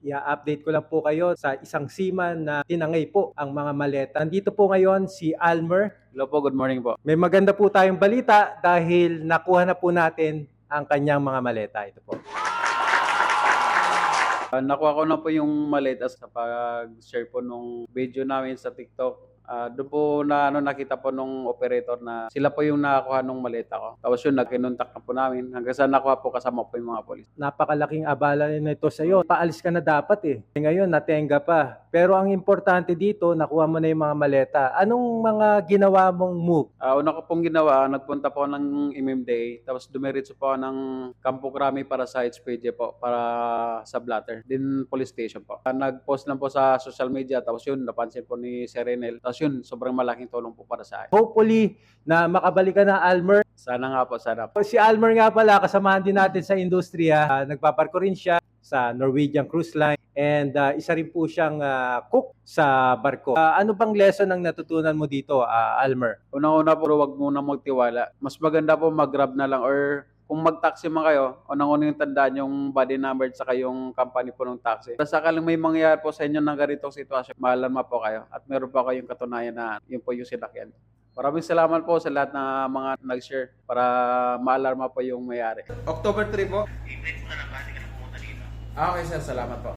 i-update ko lang po kayo sa isang seaman na tinangay po ang mga maleta. Nandito po ngayon si Almer. Hello po, good morning po. May maganda po tayong balita dahil nakuha na po natin ang kanyang mga maleta. Ito po. Ah, nakuha ko na po yung maleta sa pag-share po nung video namin sa TikTok. Ah, doon po na ano, nakita po nung operator na sila po yung nakakuha nung maleta ko. Tapos yun, nagkinontak na po namin hanggang sa nakuha po kasama po yung mga polis. Napakalaking abala nito sa iyo. Paalis ka na dapat eh. Ngayon, natenga pa. Pero ang importante dito, nakuha mo na yung mga maleta. Anong mga ginawa mong move? Ah, una ko pong ginawa, nagpunta po ng MMDA, tapos dumiretso po ng Campo Crame para sa HPJ po, para sa Blatter, din police station po. Ah, nag-post lang po sa social media, tapos yun, napansin po ni Serenel. Tapos yun, sobrang malaking tulong po para sa akin. Hopefully, na makabalik ka na, Almer. Sana nga po, sana po. Si Almer nga pala, kasamahan din natin sa industriya. Uh, nagpaparko rin siya sa Norwegian Cruise Line and uh, isa rin po siyang uh, cook sa barko. Uh, ano bang lesson ang natutunan mo dito, uh, Almer? Unang-una po, wag muna magtiwala. Mas maganda po mag-grab na lang or kung mag-taxi man kayo, unang-una yung tandaan yung body number at saka yung company po ng taxi. Sa sakaling may mangyayari po sa inyo ng ganitong sitwasyon, maalarma po kayo at meron pa kayong katunayan na yun po yung sinakyan. Maraming salamat po sa lahat ng mga nag-share para maalarma po yung mayari. October 3 po. i-invite mo na lang kasi ka na pumunta dito. Ah, okay sir, salamat po.